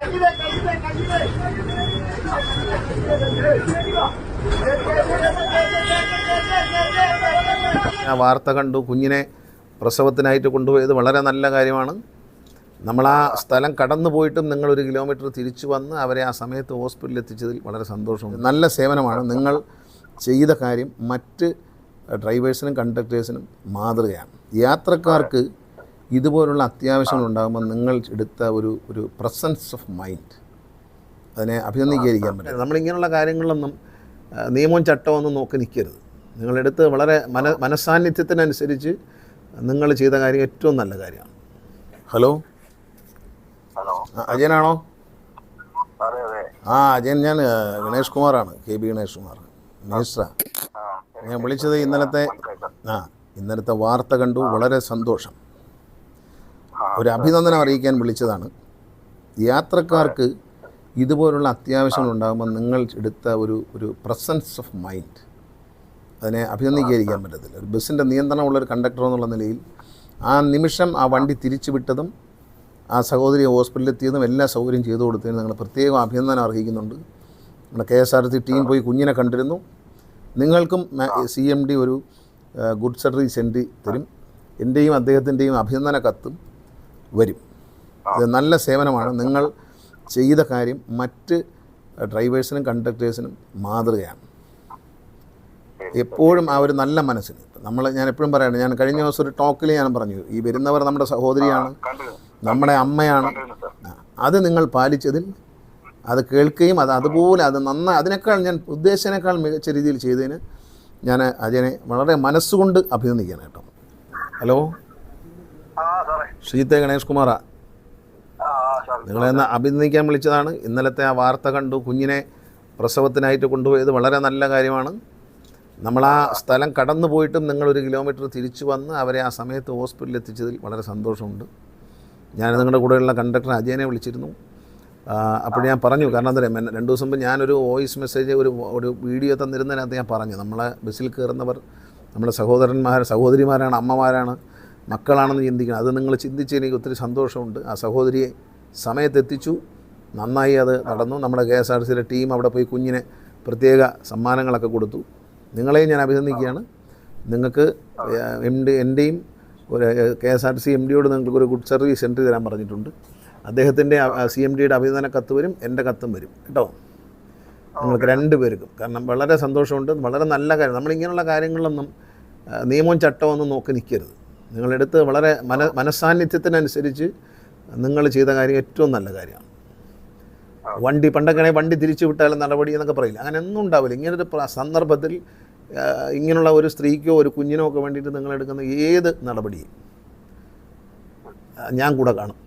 ആ വാർത്ത കണ്ടു കുഞ്ഞിനെ പ്രസവത്തിനായിട്ട് കൊണ്ടുപോയത് വളരെ നല്ല കാര്യമാണ്. നമ്മൾ ആ സ്ഥലം കടന്നു പോയിട്ടും നിങ്ങൾ ഒരു കിലോമീറ്റർ തിരിച്ചു വന്ന് അവരെ ആ സമയത്ത് ഹോസ്പിറ്റലിൽ എത്തിച്ചതിൽ വളരെ സന്തോഷമുണ്ട്. നല്ല സേവനമാണ്. നിങ്ങൾ ചെയ്ത കാര്യം മറ്റ് ഡ്രൈവേഴ്സിനും കണ്ടക്ടേഴ്സിനും മാതൃകയാണ്. യാത്രക്കാർക്ക് ഇതുപോലുള്ള അത്യാവശ്യങ്ങൾ ഉണ്ടാകുമ്പോൾ നിങ്ങൾ എടുത്ത ഒരു ഒരു പ്രസൻസ് ഓഫ് മൈൻഡ് അതിനെ അഭിനന്ദിക്കാതിരിക്കാൻ പറ്റില്ല നമ്മളിങ്ങനെയുള്ള കാര്യങ്ങളൊന്നും നിയമവും ചട്ടവും ഒന്നും നോക്കി നിൽക്കരുത്. നിങ്ങളെടുത്ത് വളരെ മന മനസാന്നിധ്യത്തിനനുസരിച്ച് നിങ്ങൾ ചെയ്ത കാര്യം ഏറ്റവും നല്ല കാര്യമാണ്. ഹലോ ഹലോ അജയനാണോ? അതെ അതെ. ആ അജയൻ ഞാൻ ഗണേഷ് കുമാറാണ് കെ ബി ഗണേഷ് കുമാർ മിനിസ്റ്ററാ. ഞാൻ വിളിച്ചത് ഇന്നലത്തെ ആ ഇന്നലത്തെ വാർത്ത കണ്ടു വളരെ സന്തോഷം. ഒരു അഭിനന്ദനം അറിയിക്കാൻ വിളിച്ചതാണ്. യാത്രക്കാർക്ക് ഇതുപോലുള്ള അത്യാവശ്യങ്ങൾ ഉണ്ടാകുമ്പോൾ നിങ്ങൾ എടുത്ത ഒരു ഒരു പ്രസൻസ് ഓഫ് മൈൻഡ് അതിനെ അഭിനന്ദിക്കാതിരിക്കാൻ പറ്റത്തില്ല. ഒരു ബസ്സിന്റെ നിയന്ത്രണമുള്ള ഒരു കണ്ടക്ടർ എന്നുള്ള നിലയിൽ ആ നിമിഷം ആ വണ്ടി തിരിച്ചു വിട്ടതും ആ സഹോദരി ഹോസ്പിറ്റലിൽ എത്തിയതും എല്ലാ സൗകര്യം ചെയ്തു കൊടുത്തതിന് നിങ്ങൾ പ്രത്യേകം അഭിനന്ദനം അർഹിക്കുന്നുണ്ട്. നമ്മുടെ K S R T team പോയി കുഞ്ഞിനെ കണ്ടിരുന്നു. നിങ്ങൾക്കും സി എം ഡി ഒരു ഗുഡ് സർവീസ് എൻട്രി തരും. എന്റെയും അദ്ദേഹത്തിന്റെയും അഭിനന്ദന കത്തും. വരും. ഇത് നല്ല സേവനമാണ്. നിങ്ങൾ ചെയ്ത കാര്യം മറ്റ് ഡ്രൈവേഴ്സിനും കണ്ടക്ടേഴ്സിനും മാതൃകയാണ്. എപ്പോഴും ആ ഒരു നല്ല മനസ്സിന്. നമ്മൾ ഞാൻ എപ്പോഴും പറയണം ഞാൻ കഴിഞ്ഞ ദിവസം ഒരു ടോക്കിൽ ഞാൻ പറഞ്ഞു ഈ വരുന്നവർ നമ്മുടെ സഹോദരിയാണ് നമ്മുടെ അമ്മയാണ്. അത് നിങ്ങൾ പാലിച്ചതിൽ അത് കേൾക്കുകയും അത് അതുപോലെ അത് നന്നായി അതിനേക്കാൾ ഞാൻ ഉദ്ദേശിച്ചതിനേക്കാൾ മികച്ച രീതിയിൽ ചെയ്തതിന് ഞാൻ അജയനെ വളരെ മനസ്സുകൊണ്ട് അഭിനന്ദിക്കാനായിട്ടോ കേട്ടോ. ഹലോ? ശ്രീത്തെ ഗണേഷ് കുമാറാ. നിങ്ങളെ ഒന്ന് അഭിനന്ദിക്കാൻ വിളിച്ചതാണ്. ഇന്നലത്തെ ആ വാർത്ത കണ്ടു കുഞ്ഞിനെ പ്രസവത്തിനായിട്ട് കൊണ്ടുപോയത് വളരെ നല്ല കാര്യമാണ്. നമ്മൾ ആ സ്ഥലം കടന്നു പോയിട്ടും നിങ്ങൾ ഒരു കിലോമീറ്റർ തിരിച്ചു വന്ന് അവരെ ആ സമയത്ത് ഹോസ്പിറ്റലിൽ എത്തിച്ചതിൽ വളരെ സന്തോഷമുണ്ട്. ഞാൻ നിങ്ങളുടെ കൂടെയുള്ള കണ്ടക്ടർ അജയനെ വിളിച്ചിരുന്നു. അപ്പോൾ ഞാൻ പറഞ്ഞു കാരണം എന്താ പറയുക രണ്ട് ദിവസം മുമ്പ് ഞാനൊരു വോയിസ് മെസ്സേജ് ഒരു ഒരു വീഡിയോ തന്നിരുന്നതിനകത്ത് ഞാൻ പറഞ്ഞു നമ്മളെ ബസ്സിൽ കയറുന്നവർ നമ്മുടെ സഹോദരന്മാർ സഹോദരിമാരാണ് അമ്മമാരാണ് മക്കളാണെന്ന് ചിന്തിക്കണം. അത് നിങ്ങൾ ചിന്തിച്ച് എനിക്ക് ഒത്തിരി സന്തോഷമുണ്ട്. ആ സഹോദരിയെ സമയത്തെത്തിച്ചു. നന്നായി അത് നടന്നു. നമ്മുടെ കെ എസ് ആർ സിയിലെ ടീം അവിടെ പോയി കുഞ്ഞിനെ പ്രത്യേക സമ്മാനങ്ങളൊക്കെ കൊടുത്തു. നിങ്ങളെയും ഞാൻ അഭിനന്ദിക്കുകയാണ്. നിങ്ങൾക്ക് എം ഡി എന്റെയും ഒരു K S R C M ഡിയോട് നിങ്ങൾക്ക് ഒരു ഗുഡ് സർവീസ് എൻട്രി തരാൻ പറഞ്ഞിട്ടുണ്ട്. അദ്ദേഹത്തിന്റെ സി എം ഡിയുടെ അഭിനന്ദന കത്ത് വരും എന്റെ കത്തും വരും. കേട്ടോ? നിങ്ങൾക്ക് രണ്ട് പേർക്കും. കാരണം വളരെ സന്തോഷമുണ്ട്. വളരെ നല്ല കാര്യം. നമ്മളിങ്ങനെയുള്ള കാര്യങ്ങളൊന്നും നിയമവും ചട്ടമൊന്നും നോക്കി നിൽക്കരുത്. നിങ്ങളെടുത്ത് വളരെ മന മനസാന്നിധ്യത്തിനനുസരിച്ച് നിങ്ങൾ ചെയ്ത കാര്യം ഏറ്റവും നല്ല കാര്യമാണ്. വണ്ടി പണ്ടൊക്കെ വണ്ടി തിരിച്ചു വിട്ടാലും നടപടി എന്നൊക്കെ പറയില്ല. അങ്ങനെ ഒന്നും ഉണ്ടാവില്ല. ഇങ്ങനൊരു സന്ദർഭത്തിൽ ഇങ്ങനെയുള്ള ഒരു സ്ത്രീക്കോ ഒരു കുഞ്ഞിനോ ഒക്കെ വേണ്ടിയിട്ട് നിങ്ങൾ എടുക്കുന്ന ഏത് നടപടിയും ഞാൻ കൂടെ കാണും.